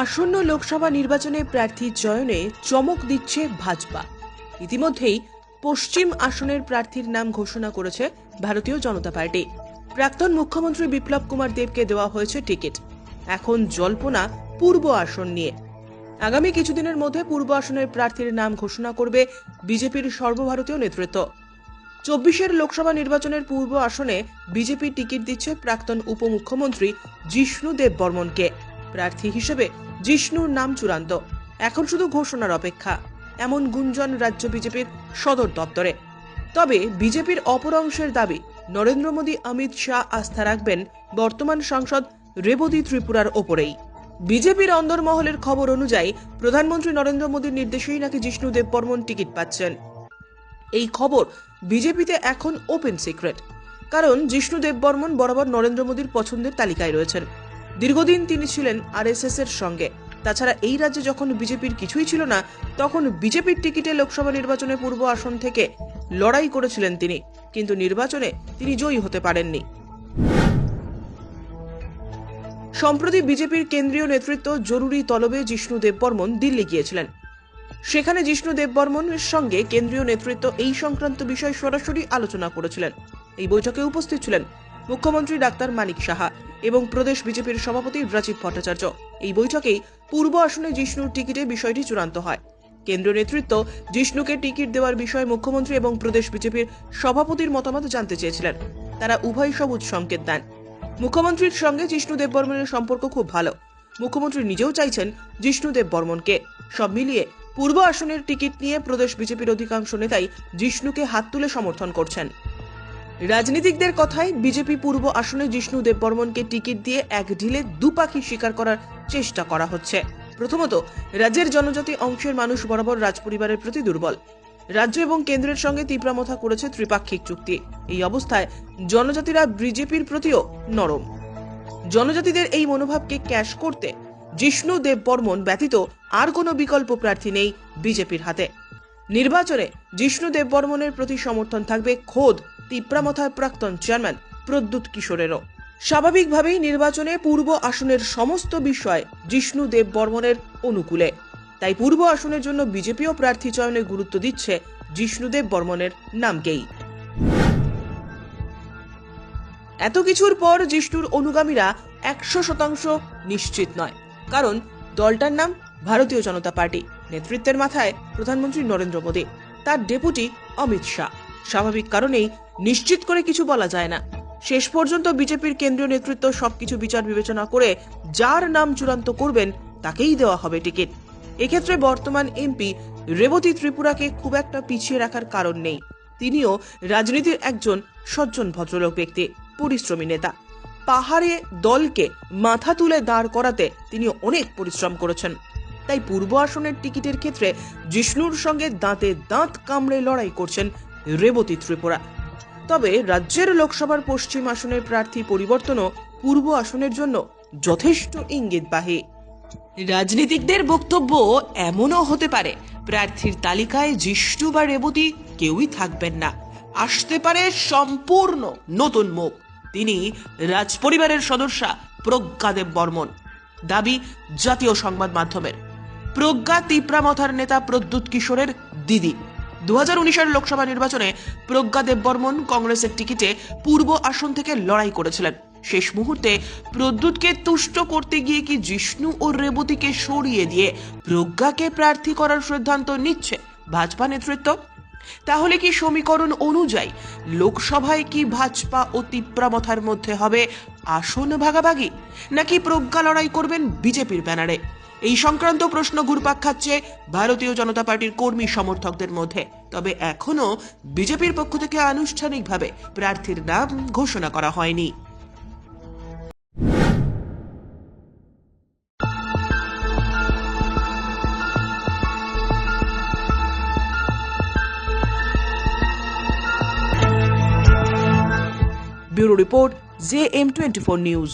আসন্ন লোকসভা নির্বাচনে প্রার্থী চয়নে চমক দিচ্ছে ভাজপা। ইতিমধ্যেই পশ্চিম আসনের প্রার্থীর নাম ঘোষণা করেছে ভারতীয় জনতা পার্টি। প্রাক্তন মুখ্যমন্ত্রী বিপ্লব কুমার দেবকে দেওয়া হয়েছে টিকিট। এখন জল্পনা পূর্ব আসন নিয়ে। আগামী কিছুদিনের মধ্যে পূর্ব আসনের প্রার্থীর নাম ঘোষণা করবে বিজেপির সর্বভারতীয় নেতৃত্ব। চব্বিশের লোকসভা নির্বাচনের পূর্ব আসনে বিজেপি টিকিট দিচ্ছে প্রাক্তন উপমুখ্যমন্ত্রী জিষ্ণু দেব বর্মনকে। প্রার্থী হিসেবে জিষ্ণুর নাম চূড়ান্ত। এখন শুধু ঘোষণার অপেক্ষা। এমন গুঞ্জন রাজ্য বিজেপির সদর দপ্তরে। তবে বিজেপির অপর অংশের দাবি, নরেন্দ্র মোদী, অমিত শাহ আস্থা রাখবেন বর্তমান সাংসদ রেবতী ত্রিপুরার ওপরেই। বিজেপির অন্দরমহলের খবর অনুযায়ী, প্রধানমন্ত্রী নরেন্দ্র মোদীর নির্দেশেই নাকি জিষ্ণু দেব বর্মন টিকিট পাচ্ছেন। এই খবর বিজেপিতে এখন ওপেন সিক্রেট। কারণ জিষ্ণু দেববর্মন বরাবর নরেন্দ্র মোদীর পছন্দের তালিকায় রয়েছেন। দীর্ঘদিন তিনি ছিলেন আরএসএস এর সঙ্গে। তাছাড়া এই রাজ্যে যখন বিজেপির কিছুই ছিল না, তখন বিজেপির টিকিটে লোকসভা নির্বাচনে পূর্ব আসন থেকে লড়াই করেছিলেন তিনি, কিন্তু নির্বাচনে তিনি জয়ী হতে পারেননি। সম্প্রতি বিজেপির কেন্দ্রীয় নেতৃত্ব জরুরি তলবে জিষ্ণু দেববর্মন দিল্লি গিয়েছিলেন। সেখানে জিষ্ণু দেববর্মনের সঙ্গে কেন্দ্রীয় নেতৃত্ব এই সংক্রান্ত বিষয় সরাসরি আলোচনা করেছিলেন। এই বৈঠকে উপস্থিত ছিলেন মুখ্যমন্ত্রী ডাক্তার মানিক সাহা। এবং প্রদেশ বিজেপির সভাপতি রাজীব ভট্টাচার্য। এই বৈঠকেই পূর্ব আসনে জিষ্ণুর টিকিটে বিষয়টি চূড়ান্ত হয়। কেন্দ্রীয় নেতৃত্ব জিষ্ণুকে টিকিট দেওয়ার বিষয়ে মুখ্যমন্ত্রী এবং প্রদেশ বিজেপির সভাপতির মতামত জানতে চেয়েছিলেন। তারা উভয় সবুজ সংকেত দেন। মুখ্যমন্ত্রীর সঙ্গে জিষ্ণু দেববর্মনের সম্পর্ক খুব ভালো। মুখ্যমন্ত্রী নিজেও চাইছেন জিষ্ণু দেববর্মনকে সব মিলিয়ে পূর্ব আসনের টিকিট নিয়ে প্রদেশ বিজেপির অধিকাংশ নেতাই জিষ্ণুকে হাত তুলে সমর্থন করছেন। রাজনীতিকদের কথায় বিজেপি পূর্ব আসনে জিষ্ণু দেববর্মনকে টিকিট দিয়ে এক ঢিলে দু পাখি শিকার করার চেষ্টা করা হচ্ছে। প্রথমত, রাজ্যের জনজাতি অংশের মানুষ বরাবর রাজপরিবারের প্রতি দুর্বল। রাজ্য এবং কেন্দ্রের সঙ্গে তীব্রামথা করেছে ত্রিপাক্ষিক চুক্তি। এই অবস্থায় জনজাতিরা বিজেপির প্রতিও নরম। জনজাতিদের এই মনোভাবকে ক্যাশ করতে জিষ্ণু দেব বর্মন ব্যতীত আর কোনো বিকল্প প্রার্থী নেই বিজেপির হাতে। নির্বাচনে জিষ্ণু দেব বর্মনের প্রতি সমর্থন থাকবে খোদ তিপ্রামথার প্রাক্তন চেয়ারম্যান প্রদ্যুৎ কিশোরেরও। স্বাভাবিকভাবেই নির্বাচনে পূর্ব আসনের সমস্ত বিষয় জিষ্ণু দেব বর্মনের অনুকূলে। তাই পূর্ব আসনের জন্য বিজেপিও প্রার্থী চয়নে গুরুত্ব দিচ্ছে জিষ্ণুদেব বর্মনের নামকেই। এত কিছুর পর জিষ্ণুর অনুগামীরা একশো শতাংশ নিশ্চিত নয়। কারণ দলটার নাম ভারতীয় জনতা পার্টি। নেতৃত্বের মাথায় প্রধানমন্ত্রী নরেন্দ্র মোদী, তার ডেপুটি অমিত শাহ। স্বাভাবিক কারণেই নিশ্চিত করে কিছু বলা যায় না। শেষ পর্যন্ত বিজেপির কেন্দ্রীয় নেতৃত্ব সবকিছু বিচার বিবেচনা করে যার নাম চূড়ান্ত করবেন, তাকেই দেওয়া হবে টিকিট। এক্ষেত্রে বর্তমান এমপি রেবতী ত্রিপুরাকে খুব একটা পিছিয়ে রাখার কারণ নেই। তিনিও রাজনীতির একজন সজ্জন ভদ্রলোক ব্যক্তি, পরিশ্রমী নেতা। পাহাড়ে দলকে মাথা তুলে দাঁড় করাতে তিনি অনেক পরিশ্রম করেছেন। তাই পূর্ব আসনের টিকিটের ক্ষেত্রে জিষ্ণুর সঙ্গে দাঁতে দাঁত কামড়ে লড়াই করছেন রেবতী ত্রিপুরা। তবে রাজ্যের লোকসভার পশ্চিম আসনের প্রার্থী পরিবর্তনও পূর্ব আসনের জন্য যথেষ্ট ইঙ্গিত ইঙ্গিতবাহী রাজনীতিকদের বক্তব্য এমনও হতে পারে, প্রার্থীর তালিকায় জিষ্ণু বা রেবতী কেউই থাকবেন না। আসতে পারে সম্পূর্ণ নতুন মুখ। তিনি রাজপরিবারের সদস্যা প্রজ্ঞাদেব বর্মন। দাবি জাতীয় সংবাদ মাধ্যমের। প্রজ্ঞা তিপ্রামথার নেতা প্রদ্যুৎ কিশোরের দিদি। দু হাজার লোকসভা নির্বাচনে প্রজ্ঞা দেববর্মন কংগ্রেসের টিকিটে পূর্ব আসন থেকে লড়াই করেছিলেন। শেষ মুহূর্তে প্রদ্যুৎকে তুষ্ট করতে গিয়ে কি জিষ্ণু ও রেবতীকে সরিয়ে দিয়ে প্রজ্ঞাকে প্রার্থী করার সিদ্ধান্ত নিচ্ছে ভাজপা নেতৃত্ব? তাহলে কি সমীকরণ অনুযায়ী লোকসভায় কি ভাজপা ও তিপ্রামথার মধ্যে হবে আসন ভাগাভাগি? নাকি প্রজ্ঞা লড়াই করবেন বিজেপির ব্যানারে? এই সংক্রান্ত প্রশ্ন ঘুরপাক খাচ্ছে ভারতীয় জনতা পার্টির কর্মী সমর্থকদের মধ্যে। তবে এখনও বিজেপির পক্ষ থেকে আনুষ্ঠানিকভাবে প্রার্থীর নাম ঘোষণা করা হয়নি। Bureau report J M twenty four news.